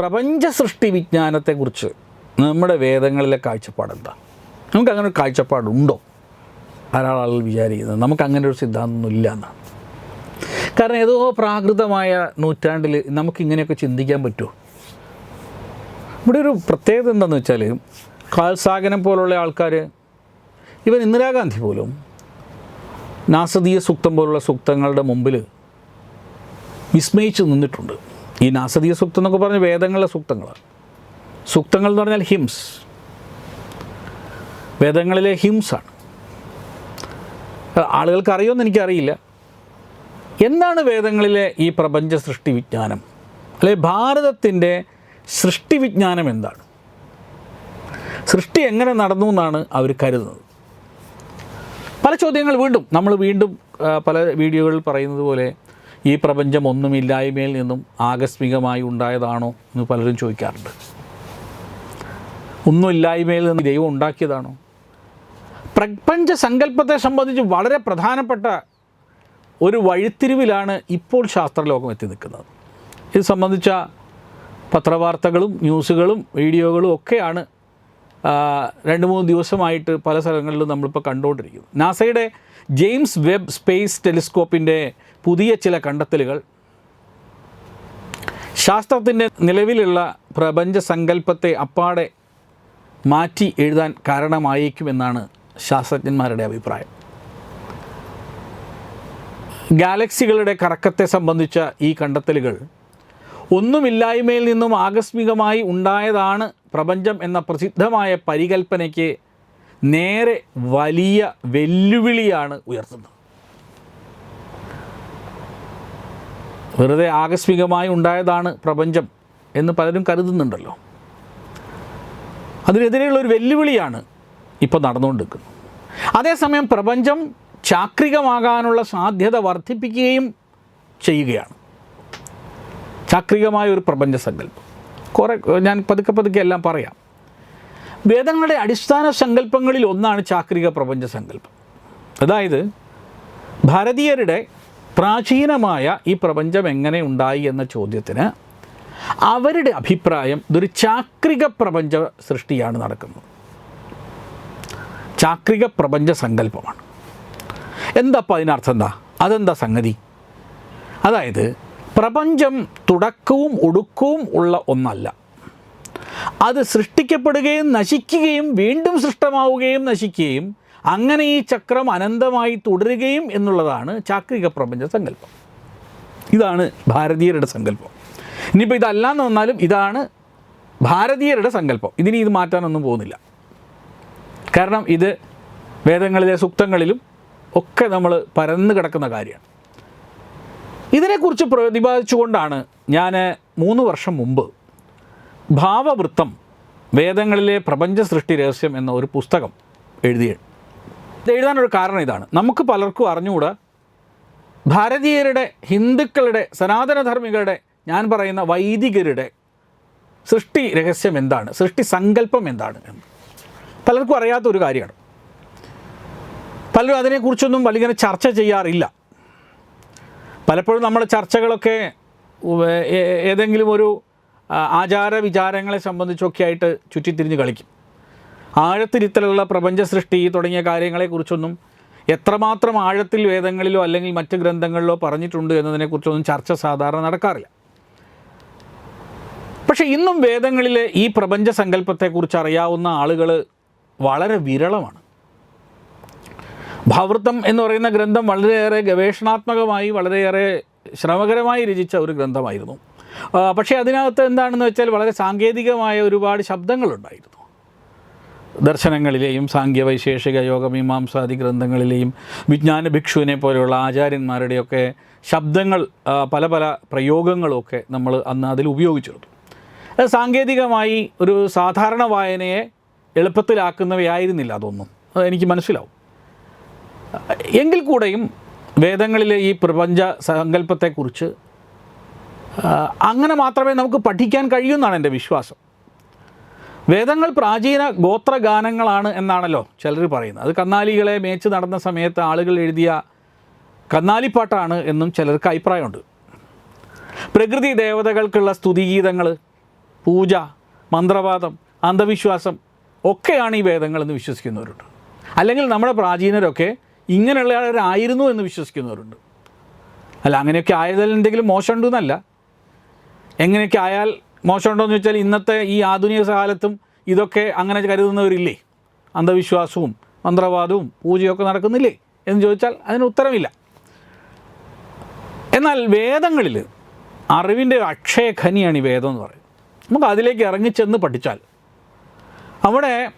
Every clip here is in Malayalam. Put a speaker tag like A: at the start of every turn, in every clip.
A: പ്രപഞ്ച സൃഷ്ടി വിജ്ഞാനത്തെക്കുറിച്ച് നമ്മുടെ വേദങ്ങളിലെ കാഴ്ചപ്പാട് എന്താ നമുക്ക് അങ്ങനെ ഒരു കാഴ്ചപ്പാടുണ്ടോ? ധാരാളം വിചാരിക്കുന്നത് നമുക്ക് അങ്ങനെ ഒരു സിദ്ധാന്തമൊന്നും ഇല്ല എന്നാണ് കാരണം ഏതോ പ്രാകൃതമായ നൂറ്റാണ്ടിൽ നമുക്കിങ്ങനെയൊക്കെ ചിന്തിക്കാൻ പറ്റുമോ? ഇവിടെ ഒരു പ്രത്യേകത എന്താണെന്ന് വെച്ചാൽ കാൽസാഗനം പോലുള്ള ആൾക്കാർ ഇവൻ ഇന്ദിരാഗാന്ധി പോലും നാസദീയ സൂക്തം പോലുള്ള സൂക്തങ്ങളുടെ മുമ്പിൽ വിസ്മയിച്ച് നിന്നിട്ടുണ്ട്. ഈ നാസദീയ സൂക്തം എന്നൊക്കെ പറഞ്ഞ വേദങ്ങളിലെ സൂക്തങ്ങളാണ്. സൂക്തങ്ങൾ എന്ന് പറഞ്ഞാൽ ഹിംസ്. വേദങ്ങളിലെ ഹിംസാണ്. ആളുകൾക്ക് അറിയുമെന്ന് എനിക്കറിയില്ല. എന്താണ് വേദങ്ങളിലെ ഈ പ്രപഞ്ച സൃഷ്ടി വിജ്ഞാനം? അല്ലെ ഭാരതത്തിന്റെ സൃഷ്ടി വിജ്ഞാനം എന്താണ്? സൃഷ്ടി എങ്ങനെ നടന്നു എന്നാണ് അവർ കരുതുന്നത്. പല ചോദ്യങ്ങൾ വീണ്ടും നമ്മൾ വീണ്ടും പല വീഡിയോകളിൽ പറയുന്നത് പോലെ ഈ പ്രപഞ്ചം ഒന്നുമില്ലായ്മയിൽ നിന്നും ആകസ്മികമായി ഉണ്ടായതാണോ എന്ന് പലരും ചോദിക്കാറുണ്ട്. ഒന്നുമില്ലായ്മയിൽ നിന്ന് ദൈവം ഉണ്ടാക്കിയതാണോ? പ്രപഞ്ച സങ്കല്പത്തെ സംബന്ധിച്ച് വളരെ പ്രധാനപ്പെട്ട ഒരു വഴിത്തിരിവിലാണ് ഇപ്പോൾ ശാസ്ത്രലോകം എത്തി നിൽക്കുന്നത്. ഇത് സംബന്ധിച്ച പത്രവാർത്തകളും ന്യൂസുകളും വീഡിയോകളും ഒക്കെയാണ് രണ്ട് മൂന്ന് ദിവസമായിട്ട് പല സ്ഥലങ്ങളിലും നമ്മളിപ്പോൾ കണ്ടുകൊണ്ടിരിക്കുന്നു നാസയുടെ ജെയിംസ് വെബ് സ്പേസ് ടെലിസ്കോപ്പിന്റെ പുതിയ ചില കണ്ടെത്തലുകൾ. ശാസ്ത്രത്തിന്റെ നിലവിലുള്ള പ്രപഞ്ച സങ്കല്പത്തെ അപ്പാടെ മാറ്റി എഴുതാൻ കാരണമായേക്കുമെന്നാണ് ശാസ്ത്രജ്ഞന്മാരുടെ അഭിപ്രായം. ഗാലക്സികളുടെ കറക്കത്തെ സംബന്ധിച്ച ഈ കണ്ടെത്തലുകൾ ഒന്നുമില്ലായ്മയിൽ നിന്നും ആകസ്മികമായി ഉണ്ടായതാണ് പ്രപഞ്ചം എന്ന പ്രസിദ്ധമായ പരികൽപ്പനയ്ക്ക് നേരെ വലിയ വെല്ലുവിളിയാണ് ഉയർത്തുന്നത്. വെറുതെ ആകസ്മികമായി ഉണ്ടായതാണ് പ്രപഞ്ചം എന്ന് പലരും കരുതുന്നുണ്ടല്ലോ. അതിനെതിരെയുള്ള ഒരു വെല്ലുവിളിയാണ് ഇപ്പോൾ നടന്നുകൊണ്ടിരിക്കുന്നത്. അതേസമയം പ്രപഞ്ചം ചാക്രികമാകാനുള്ള സാധ്യത വർദ്ധിപ്പിക്കുകയും ചെയ്യുകയാണ്. ചാക്രികമായ ഒരു പ്രപഞ്ച സങ്കല്പം കുറേ ഞാൻ പതുക്കെ പതുക്കെ എല്ലാം പറയാം. വേദങ്ങളുടെ അടിസ്ഥാന സങ്കല്പങ്ങളിൽ ഒന്നാണ് ചാക്രിക പ്രപഞ്ച സങ്കല്പം. അതായത് ഭാരതീയരുടെ പ്രാചീനമായ ഈ പ്രപഞ്ചം എങ്ങനെ ഉണ്ടായി എന്ന ചോദ്യത്തിന് അവരുടെ അഭിപ്രായം ഇതൊരു ചാക്രിക പ്രപഞ്ച സൃഷ്ടിയാണ് നടക്കുന്നത്. ചാക്രിക പ്രപഞ്ച സങ്കല്പമാണ്. എന്താ അപ്പോൾ അതിനർത്ഥം എന്താ? അതെന്താ സംഗതി? അതായത് പ്രപഞ്ചം തുടക്കവും ഒടുക്കവും ഉള്ള ഒന്നല്ല. അത് സൃഷ്ടിക്കപ്പെടുകയും നശിക്കുകയും വീണ്ടും സൃഷ്ടമാവുകയും നശിക്കുകയും അങ്ങനെ ഈ ചക്രം അനന്തമായി തുടരുകയും എന്നുള്ളതാണ് ചാക്രിക പ്രപഞ്ച സങ്കല്പം. ഇതാണ് ഭാരതീയരുടെ സങ്കല്പം. ഇനിയിപ്പോൾ ഇതല്ലാന്ന് വന്നാലും ഇതാണ് ഭാരതീയരുടെ സങ്കല്പം. ഇതിനി ഇത് മാറ്റാനൊന്നും പോകുന്നില്ല. കാരണം ഇത് വേദങ്ങളിലെ സൂക്തങ്ങളിലും ഒക്കെ നമ്മൾ പരന്നു കിടക്കുന്ന കാര്യമാണ്. ഇതിനെക്കുറിച്ച് പ്രതിപാദിച്ചുകൊണ്ടാണ് ഞാൻ മൂന്ന് വർഷം മുമ്പ് ഭാവവൃത്തം വേദങ്ങളിലെ പ്രപഞ്ച സൃഷ്ടി രഹസ്യം എന്ന ഒരു പുസ്തകം എഴുതിയത് ഇത് എഴുതാനൊരു കാരണം ഇതാണ്. നമുക്ക് പലർക്കും അറിഞ്ഞുകൂടാ. ഭാരതീയരുടെ ഹിന്ദുക്കളുടെ സനാതനധർമ്മികളുടെ ഞാൻ പറയുന്ന വൈദികരുടെ സൃഷ്ടി രഹസ്യം എന്താണ്? സൃഷ്ടി സങ്കല്പം എന്താണ്? എന്ന്. പലർക്കും അറിയാത്ത ഒരു കാര്യമാണ്. പലരും അതിനെക്കുറിച്ചൊന്നും വലിയ ചർച്ച ചെയ്യാറില്ല. പലപ്പോഴും നമ്മുടെ ചർച്ചകളൊക്കെ ഏതെങ്കിലും ഒരു ആചാര വിചാരങ്ങളെ സംബന്ധിച്ചൊക്കെ ആയിട്ട് ചുറ്റിത്തിരിഞ്ഞ് കളിക്കും. ആഴത്തിരുത്തലുള്ള പ്രപഞ്ച സൃഷ്ടി തുടങ്ങിയ കാര്യങ്ങളെക്കുറിച്ചൊന്നും എത്രമാത്രം ആഴത്തിൽ വേദങ്ങളിലോ അല്ലെങ്കിൽ മറ്റ് ഗ്രന്ഥങ്ങളിലോ പറഞ്ഞിട്ടുണ്ട് എന്നതിനെക്കുറിച്ചൊന്നും ചർച്ച സാധാരണ നടക്കാറില്ല. പക്ഷേ ഇന്നും വേദങ്ങളിലെ ഈ പ്രപഞ്ച സങ്കല്പത്തെക്കുറിച്ച് അറിയാവുന്ന ആളുകൾ വളരെ വിരളമാണ്. ഭാവൃത്തം എന്ന് പറയുന്ന ഗ്രന്ഥം വളരെയേറെ ഗവേഷണാത്മകമായി വളരെയേറെ ശ്രമകരമായി രചിച്ച ഒരു ഗ്രന്ഥമായിരുന്നു. പക്ഷേ അതിനകത്ത് എന്താണെന്ന് വെച്ചാൽ വളരെ സാങ്കേതികമായ ഒരുപാട് ശബ്ദങ്ങളുണ്ടായിരുന്നു. ദർശനങ്ങളിലെയും സാങ്കേവൈശേഷിക യോഗമീമാംസാദി ഗ്രന്ഥങ്ങളിലെയും വിജ്ഞാന ഭിക്ഷുവിനെ പോലെയുള്ള ആചാര്യന്മാരുടെയൊക്കെ ശബ്ദങ്ങൾ പല പല പ്രയോഗങ്ങളുമൊക്കെ നമ്മൾ അന്ന് അതിൽ ഉപയോഗിച്ചിരുന്നു. അത് സാങ്കേതികമായി ഒരു സാധാരണ വായനയെ എളുപ്പത്തിലാക്കുന്നവയായിരുന്നില്ല അതൊന്നും. അത് എനിക്ക് മനസ്സിലാവും. എങ്കിൽ കൂടെയും വേദങ്ങളിലെ ഈ പ്രപഞ്ച സങ്കല്പത്തെക്കുറിച്ച് അങ്ങനെ മാത്രമേ നമുക്ക് പഠിക്കാൻ കഴിയൂ എന്നാണ് എന്റെ വിശ്വാസം. വേദങ്ങൾ പ്രാചീന ഗോത്രഗാനങ്ങളാണ് എന്നാണല്ലോ ചിലർ പറയുന്നത്. അത് കന്നാലികളെ മേച്ച് നടന്ന സമയത്ത് ആളുകൾ എഴുതിയ കന്നാലിപ്പാട്ടാണ് എന്നും ചിലർക്ക് അഭിപ്രായമുണ്ട്. പ്രകൃതി ദേവതകൾക്കുള്ള സ്തുതിഗീതങ്ങൾ പൂജ മന്ത്രവാദം അന്ധവിശ്വാസം ഒക്കെയാണ് ഈ വേദങ്ങളെന്ന് വിശ്വസിക്കുന്നവരുണ്ട്. അല്ലെങ്കിൽ നമ്മുടെ പ്രാചീനരൊക്കെ ഇങ്ങനെയുള്ളവരായിരുന്നു എന്ന് വിശ്വസിക്കുന്നവരുണ്ട്. അല്ല അങ്ങനെയൊക്കെ ആയതിൽ എന്തെങ്കിലും മോശമുണ്ടെന്നല്ല. എങ്ങനെയൊക്കെ ആയാൽ മോശമുണ്ടോ എന്ന് വെച്ചാൽ ഇന്നത്തെ ഈ ആധുനിക കാലത്തും ഇതൊക്കെ അങ്ങനെ കരുതുന്നവരില്ലേ? അന്ധവിശ്വാസവും മന്ത്രവാദവും പൂജയൊക്കെ നടക്കുന്നില്ലേ എന്ന് ചോദിച്ചാൽ അതിന് ഉത്തരമില്ല. എന്നാൽ വേദങ്ങളിൽ അറിവിന്റെ അക്ഷയ അക്ഷയഖനിയാണ് ഈ വേദം എന്ന് പറയുന്നത്. നമുക്ക് അതിലേക്ക് ഇറങ്ങിച്ചെന്ന് പഠിച്ചാൽ അവിടെ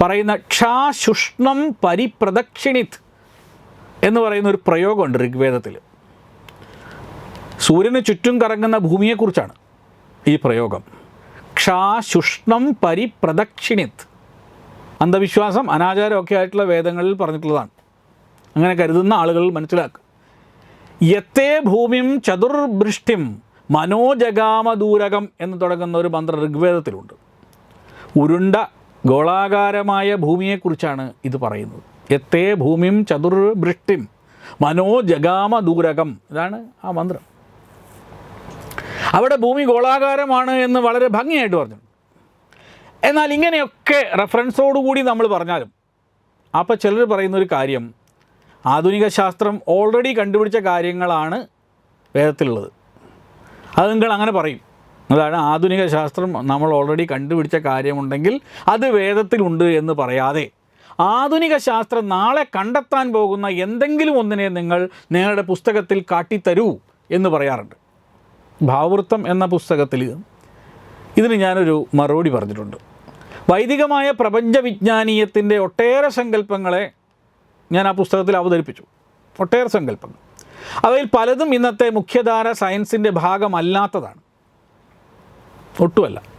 A: പറയുന്ന ക്ഷാശുഷ്ണം പരിപ്രദക്ഷിണിത്. എന്ന് പറയുന്ന ഒരു പ്രയോഗമുണ്ട് ഋഗ്വേദത്തിൽ. സൂര്യന് ചുറ്റും കറങ്ങുന്ന ഭൂമിയെക്കുറിച്ചാണ് ഈ പ്രയോഗം. ക്ഷാശുഷ്ണം പരിപ്രദക്ഷിണിത്. അന്ധവിശ്വാസം അനാചാരമൊക്കെ ആയിട്ടുള്ള വേദങ്ങളിൽ പറഞ്ഞിട്ടുള്ളതാണ്. അങ്ങനെ കരുതുന്ന ആളുകൾ മനസ്സിലാക്കുക യത്തേ ഭൂമിം ചതുർവൃഷ്ടിം മനോജഗാമദൂരകം എന്ന് തുടങ്ങുന്ന ഒരു മന്ത്രം ഋഗ്വേദത്തിലുണ്ട്. ഉരുണ്ട ഗോളാകാരമായ ഭൂമിയെക്കുറിച്ചാണ് ഇത് പറയുന്നത്. യത്തേ ഭൂമിം ചതുർവൃഷ്ടിം മനോജഗാമദൂരകം ഇതാണ് ആ മന്ത്രം. അവിടെ ഭൂമി ഗോളാകാരമാണ് എന്ന് വളരെ ഭംഗിയായിട്ട് പറഞ്ഞു. എന്നാൽ ഇങ്ങനെയൊക്കെ റെഫറൻസോടുകൂടി നമ്മൾ പറഞ്ഞാലും അപ്പോൾ ചിലർ പറയുന്ന ഒരു കാര്യം ആധുനിക ശാസ്ത്രം ഓൾറെഡി കണ്ടുപിടിച്ച കാര്യങ്ങളാണ് വേദത്തിലുള്ളത്. അത് നിങ്ങൾ അങ്ങനെ പറയും. അതാണ് ആധുനിക ശാസ്ത്രം നമ്മൾ ഓൾറെഡി കണ്ടുപിടിച്ച കാര്യമുണ്ടെങ്കിൽ അത് വേദത്തിലുണ്ട് എന്ന് പറയാതെ ആധുനിക ശാസ്ത്രം നാളെ കണ്ടെത്താൻ പോകുന്ന എന്തെങ്കിലും ഒന്നിനെ നിങ്ങൾ നിങ്ങളുടെ പുസ്തകത്തിൽ കാട്ടിത്തരൂ എന്ന് പറയാറുണ്ട്. ഭാവവൃത്തം എന്ന പുസ്തകത്തിൽ ഇതിന് ഞാനൊരു മറുപടി പറഞ്ഞിട്ടുണ്ട്. വൈദികമായ പ്രപഞ്ച വിജ്ഞാനീയത്തിന്റെ ഒട്ടേറെ സങ്കല്പങ്ങളെ ഞാൻ ആ പുസ്തകത്തിൽ അവതരിപ്പിച്ചു. ഒട്ടേറെ സങ്കല്പങ്ങൾ. അവയിൽ പലതും ഇന്നത്തെ മുഖ്യധാര സയൻസിന്റെ ഭാഗമല്ലാത്തതാണ്. ഒട്ടുമല്ല.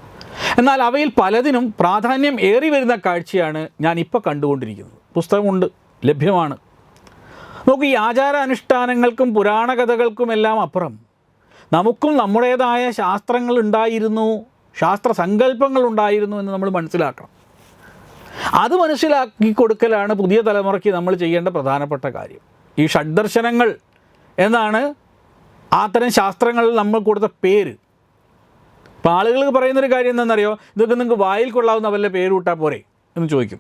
A: എന്നാൽ അവയിൽ പലതിനും പ്രാധാന്യം ഏറി വരുന്ന കാഴ്ചയാണ് ഞാൻ ഇപ്പോൾ കണ്ടുകൊണ്ടിരിക്കുന്നത്. പുസ്തകമുണ്ട് ലഭ്യമാണ്. നോക്കൂ ഈ ആചാര അനുഷ്ഠാനങ്ങൾക്കും പുരാണ കഥകൾക്കുമെല്ലാം അപ്പുറം നമുക്കും നമ്മുടേതായ ശാസ്ത്രങ്ങൾ ഉണ്ടായിരുന്നു ശാസ്ത്ര സങ്കല്പങ്ങൾ ഉണ്ടായിരുന്നു എന്ന് നമ്മൾ മനസ്സിലാക്കണം. അത് മനസ്സിലാക്കി കൊടുക്കലാണ് പുതിയ തലമുറയ്ക്ക് നമ്മൾ ചെയ്യേണ്ട പ്രധാനപ്പെട്ട കാര്യം. ഈ ഷഡ്ദർശനങ്ങൾ എന്നാണ് അത്തരം ശാസ്ത്രങ്ങളിൽ നമ്മൾ കൊടുത്ത പേര്. അപ്പോൾ ആളുകൾ പറയുന്നൊരു കാര്യം എന്താണെന്നറിയോ? ഇതൊക്കെ നിങ്ങൾക്ക് വായിൽ കൊള്ളാവുന്ന വല്ല പേര് കൂട്ടാൽ പോരെ എന്ന് ചോദിക്കും.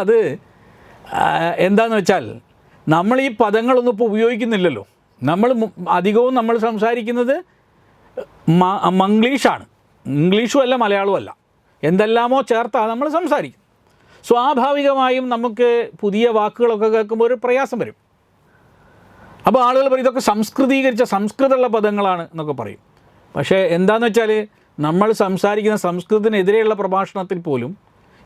A: അത് എന്താണെന്ന് വെച്ചാൽ നമ്മൾ ഈ പദങ്ങളൊന്നും ഇപ്പോൾ ഉപയോഗിക്കുന്നില്ലല്ലോ. നമ്മൾ അധികവും നമ്മൾ സംസാരിക്കുന്നത് മംഗ്ലീഷാണ്. ഇംഗ്ലീഷും അല്ല മലയാളവും അല്ല. എന്തെല്ലാമോ ചേർത്താണ് നമ്മൾ സംസാരിക്കും. സ്വാഭാവികമായും നമുക്ക് പുതിയ വാക്കുകളൊക്കെ കേൾക്കുമ്പോൾ ഒരു പ്രയാസം വരും. അപ്പോൾ ആളുകൾ പറയും ഇതൊക്കെ സംസ്കൃതീകരിച്ച സംസ്കൃതമുള്ള പദങ്ങളാണ് എന്നൊക്കെ പറയും. പക്ഷേ എന്താണെന്ന് വെച്ചാൽ നമ്മൾ സംസാരിക്കുന്ന സംസ്കൃതത്തിനെതിരെയുള്ള പ്രഭാഷണത്തിൽ പോലും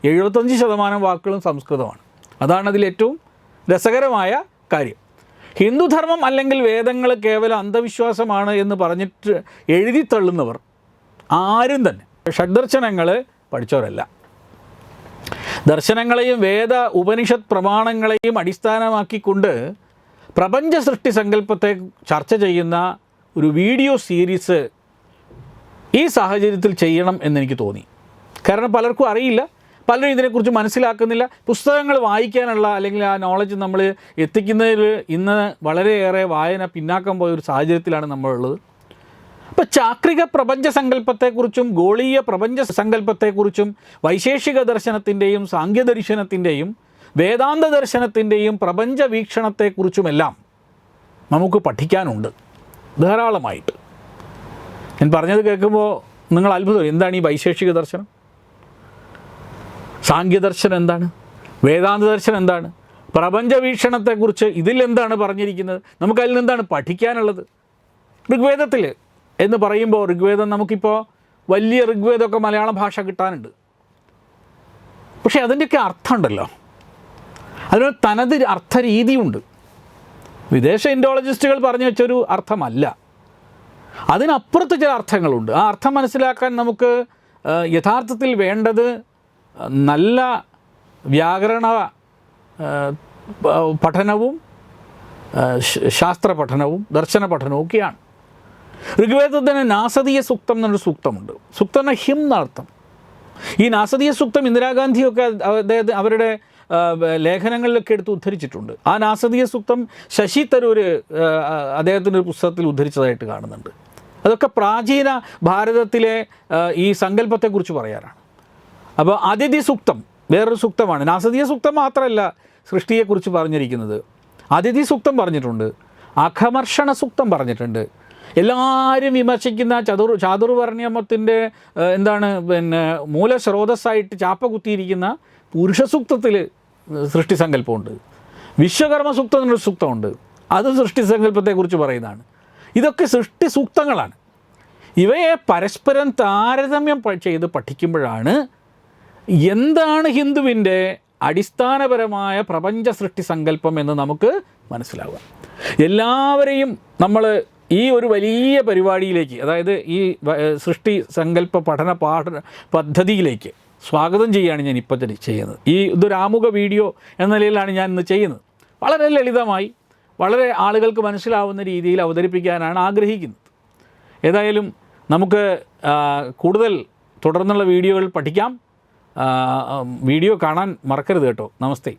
A: എഴുപത്തഞ്ച് ശതമാനം വാക്കുകളും സംസ്കൃതമാണ്. അതാണ് അതിൽ ഏറ്റവും രസകരമായ കാര്യം. ഹിന്ദുധർമ്മം അല്ലെങ്കിൽ വേദങ്ങൾ കേവലം അന്ധവിശ്വാസമാണ് എന്ന് പറഞ്ഞിട്ട് എഴുതി തള്ളുന്നവർ ആരും തന്നെ. ഷഡ്ദർശനങ്ങൾ പഠിച്ചവരല്ല. ദർശനങ്ങളെയും വേദ ഉപനിഷത് പ്രമാണങ്ങളെയും അടിസ്ഥാനമാക്കിക്കൊണ്ട് പ്രപഞ്ച സൃഷ്ടി സങ്കല്പത്തെ ചർച്ച ചെയ്യുന്ന ഒരു വീഡിയോ സീരീസ് ഈ സാഹചര്യത്തിൽ ചെയ്യണം എന്നെനിക്ക് തോന്നി. കാരണം പലർക്കും അറിയില്ല. പലരും ഇതിനെക്കുറിച്ച് മനസ്സിലാക്കുന്നില്ല. പുസ്തകങ്ങൾ വായിക്കാനുള്ള അല്ലെങ്കിൽ ആ നോളജ് നമ്മൾ എത്തിക്കുന്നതിൽ ഇന്ന് വളരെയേറെ വായന പിന്നാക്കം പോയ ഒരു സാഹചര്യത്തിലാണ് നമ്മളുള്ളത്. അപ്പോൾ ചാക്രിക പ്രപഞ്ച സങ്കല്പത്തെക്കുറിച്ചും ഗോളീയ പ്രപഞ്ച സങ്കല്പത്തെക്കുറിച്ചും വൈശേഷിക ദർശനത്തിന്റെയും സാങ്കേദർശനത്തിന്റെയും വേദാന്ത ദർശനത്തിന്റെയും പ്രപഞ്ച വീക്ഷണത്തെക്കുറിച്ചുമെല്ലാം നമുക്ക് പഠിക്കാനുണ്ട്. ധാരാളമായിട്ട്. ഞാൻ പറഞ്ഞത് കേൾക്കുമ്പോൾ നിങ്ങൾ അത്ഭുതം. എന്താണ് ഈ വൈശേഷിക ദർശനം? സാങ്കേദർശനം എന്താണ്? വേദാന്ത ദർശനം എന്താണ്? പ്രപഞ്ച വീക്ഷണത്തെക്കുറിച്ച് ഇതിൽ എന്താണ് പറഞ്ഞിരിക്കുന്നത്? നമുക്കതിൽ എന്താണ് പഠിക്കാനുള്ളത്? ഋഗ്വേദത്തിൽ എന്ന് പറയുമ്പോൾ ഋഗ്വേദം നമുക്കിപ്പോൾ വലിയ ഋഗ്വേദമൊക്കെ മലയാള ഭാഷ കിട്ടാനുണ്ട്. പക്ഷേ അതിന്റെയൊക്കെ അർത്ഥമുണ്ടല്ലോ. അതിനൊരു തനത് അർത്ഥരീതിയുണ്ട്. വിദേശ ഇൻഡോളജിസ്റ്റുകൾ പറഞ്ഞു വെച്ചൊരു അർത്ഥമല്ല. അതിനപ്പുറത്ത് ചില അർത്ഥങ്ങളുണ്ട്. ആ അർത്ഥം മനസ്സിലാക്കാൻ നമുക്ക് യഥാർത്ഥത്തിൽ വേണ്ടത് നല്ല വ്യാകരണ പഠനവും ശാസ്ത്ര പഠനവും ദർശന പഠനവും ഒക്കെയാണ്. ഋഗ്വേദത്തിന് നാസതീയ സൂക്തം എന്നൊരു സൂക്തമുണ്ട്. സൂക്തം എന്ന ഹിം എന്നർത്ഥം ഈ നാസതീയ സൂക്തം ഇന്ദിരാഗാന്ധിയൊക്കെ അദ്ദേഹത്തെ അവരുടെ ലേഖനങ്ങളിലൊക്കെ എടുത്ത് ഉദ്ധരിച്ചിട്ടുണ്ട്. ആ നാസതീയ സൂക്തം ശശി തരൂർ അദ്ദേഹത്തിന്റെ ഒരു പുസ്തകത്തിൽ ഉദ്ധരിച്ചതായിട്ട് കാണുന്നുണ്ട്. അതൊക്കെ പ്രാചീന ഭാരതത്തിലെ ഈ സങ്കല്പത്തെക്കുറിച്ച് പറയാനാണ്. അപ്പോൾ അതിഥി സൂക്തം വേറൊരു സൂക്തമാണ്. നാസതീയ സൂക്തം മാത്രമല്ല സൃഷ്ടിയെക്കുറിച്ച് പറഞ്ഞിരിക്കുന്നത്. അതിഥി സൂക്തം പറഞ്ഞിട്ടുണ്ട് അഖമർഷണ സൂക്തം പറഞ്ഞിട്ടുണ്ട്. എല്ലാവരും വിമർശിക്കുന്ന ചതുർ ചാതുർവർണ്യമത്തിന്റെ എന്താണ് പിന്നെ മൂലസ്രോതസ്സായിട്ട് ചാപ്പ കുത്തിയിരിക്കുന്ന പുരുഷ സൂക്തത്തിൽ സൃഷ്ടി സങ്കല്പമുണ്ട്. വിശ്വകർമ്മ സൂക്തം എന്നൊരു സൂക്തമുണ്ട്. അത് സൃഷ്ടി സങ്കല്പത്തെക്കുറിച്ച് പറയുന്നതാണ്. ഇതൊക്കെ സൃഷ്ടി സൂക്തങ്ങളാണ് ഇവയെ പരസ്പരം താരതമ്യം ചെയ്ത് പഠിക്കുമ്പോഴാണ് എന്താണ് ഹിന്ദുവിന്റെ അടിസ്ഥാനപരമായ പ്രപഞ്ച സൃഷ്ടി സങ്കല്പം എന്ന് നമുക്ക് മനസ്സിലാവുക. എല്ലാവരെയും നമ്മൾ ഈ ഒരു വലിയ പരിപാടിയിലേക്ക് അതായത് ഈ സൃഷ്ടി സങ്കല്പ പഠന പാഠന പദ്ധതിയിലേക്ക് സ്വാഗതം ചെയ്യുകയാണ് ഞാൻ ഇപ്പോൾ ചെയ്യുന്നത്. ഈ ഇതൊരു ആമുഖ വീഡിയോ എന്ന നിലയിലാണ് ഞാൻ ഇന്ന് ചെയ്യുന്നത്. വളരെ ലളിതമായി വളരെ ആളുകൾക്ക് മനസ്സിലാവുന്ന രീതിയിൽ അവതരിപ്പിക്കാനാണ് ആഗ്രഹിക്കുന്നത്. ഏതായാലും നമുക്ക് കൂടുതൽ തുടർന്നുള്ള വീഡിയോകൾ പഠിക്കാം. വീഡിയോ കാണാൻ മറക്കരുത് കേട്ടോ. നമസ്തേ.